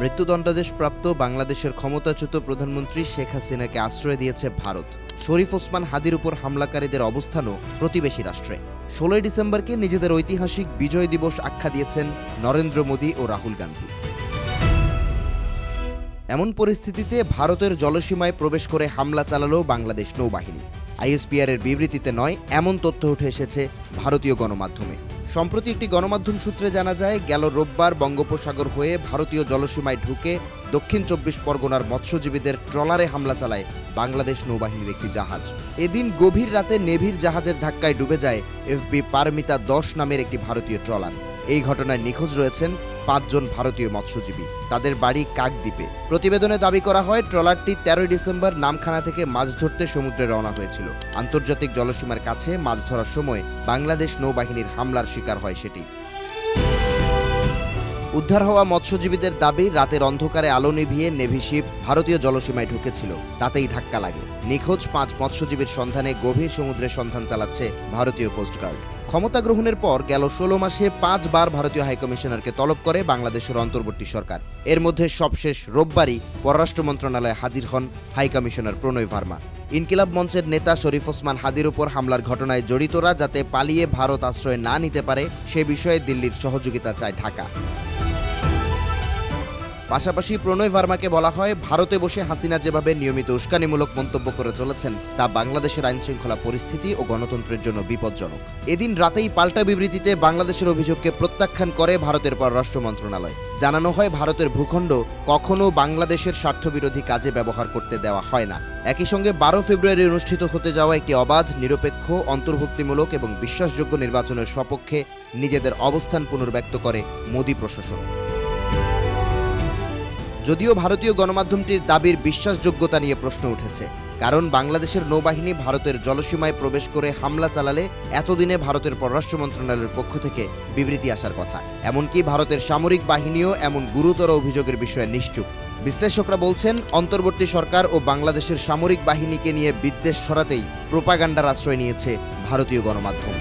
মৃত্যুদণ্ডাদেশপ্রাপ্ত বাংলাদেশের ক্ষমতাচ্যুত প্রধানমন্ত্রী শেখ হাসিনাকে আশ্রয় দিয়েছে ভারত। শরীফ ওসমান হাদির উপর হামলাকারীদের অবস্থানও প্রতিবেশী রাষ্ট্রে। ষোলোই ডিসেম্বরকে নিজেদের ঐতিহাসিক বিজয় দিবস আখ্যা দিয়েছেন নরেন্দ্র মোদী ও রাহুল গান্ধী। এমন পরিস্থিতিতে ভারতের জলসীমায় প্রবেশ করে হামলা চালালো বাংলাদেশ নৌবাহিনী। আইএসপিআর এর বিবৃতিতে নয়, এমন তথ্য উঠে এসেছে ভারতীয় গণমাধ্যমে। সম্প্রতি একটি গণমাধ্যম সূত্রে জানা যায়, গেল রোববার বঙ্গোপসাগর হয়ে ভারতীয় জলসীমায় ঢুকে দক্ষিণ চব্বিশ পরগনার মৎস্যজীবীদের ট্রলারে হামলা চালায় বাংলাদেশ নৌবাহিনীর একটি জাহাজ। এদিন গভীর রাতে নেভির জাহাজের ধাক্কায় ডুবে যায় এফবি পারমিতা দশ নামের একটি ভারতীয় ট্রলার। এই ঘটনায় নিখোঁজ রয়েছেন পাঁচজন ভারতীয় মৎস্যজীবী। তাদের বাড়ি কাকদ্বীপে। প্রতিবেদনে দাবি করা হয়, ট্রলারটি তেরোই ডিসেম্বর নামখানা থেকে মাছ ধরতে সমুদ্রে রওনা হয়েছিল। আন্তর্জাতিক জলসীমার কাছে মাছ ধরার সময় বাংলাদেশ নৌবাহিনীর হামলার শিকার হয় সেটি। উদ্ধার হওয়া মৎস্যজীবীদের দাবি, রাতের অন্ধকারে আলো নিভিয়ে নেভি শিপ ভারতীয় জলসীমায় ঢুকেছিল। তাতেই ধাক্কা লাগে। নিখোঁজ পাঁচ মৎস্যজীবীর সন্ধানে গভীর সমুদ্রে সন্ধান চালাচ্ছে ভারতীয় কোস্টগার্ড ক্ষমতা গ্রহণের পর গেল ষোলো মাসে পাঁচবার ভারতীয় হাইকমিশনারকে তলব করে বাংলাদেশের অন্তর্বর্তী সরকার। এর মধ্যে সবশেষ রোববারই পররাষ্ট্র মন্ত্রণালয়ে হাজির হন হাইকমিশনার প্রণয় ভার্মা। ইনকিলাব মঞ্চের নেতা শরীফ ওসমান হাদির উপর হামলার ঘটনায় জড়িতরা যাতে পালিয়ে ভারত আশ্রয় না নিতে পারে, সে বিষয়ে দিল্লির সহযোগিতা চায় ঢাকা। পাশাপাশি প্রণয় ভার্মাকে বলা হয়, ভারতে বসে হাসিনা যেভাবে নিয়মিত উস্কানিমূলক মন্তব্য করে চলেছেন, তা বাংলাদেশের আইন শৃঙ্খলা পরিস্থিতি ও গণতন্ত্রের জন্য বিপজ্জনক। এদিন রাতেই পাল্টা বিবৃতিতে বাংলাদেশের অভিযোগকে প্রত্যাখ্যান করে ভারতের পররাষ্ট্র মন্ত্রণালয়। জানানো হয়, ভারতের ভূখণ্ড কখনো বাংলাদেশের স্বার্থবিরোধী কাজে ব্যবহার করতে দেওয়া হয় না। একই সঙ্গে বারো ফেব্রুয়ারি অনুষ্ঠিত হতে যাওয়া একটি অবাধ, নিরপেক্ষ, অন্তর্ভুক্তিমূলক এবং বিশ্বাসযোগ্য নির্বাচনের সপক্ষে নিজেদের অবস্থান পুনর্ব্যক্ত করে মোদী প্রশাসন। যদিও ভারতীয় গণমাধ্যমটির দাবির বিশ্বাসযোগ্যতা নিয়ে প্রশ্ন উঠেছে, কারণ বাংলাদেশের নৌবাহিনী ভারতের জলসীমায় প্রবেশ করে হামলা চালালে এতদিনে ভারতের পররাষ্ট্র মন্ত্রণালয়ের পক্ষ থেকে বিবৃতি আসার কথা। এমনকি ভারতের সামরিক বাহিনীও এমন গুরুতর অভিযোগের বিষয়ে নিশ্চুপ। বিশ্লেষকরা বলছেন, অন্তর্বর্তী সরকার ও বাংলাদেশের সামরিক বাহিনীকে নিয়ে বিদ্বেষ সরাতেই প্রোপাগান্ডার আশ্রয় নিয়েছে ভারতীয় গণমাধ্যম।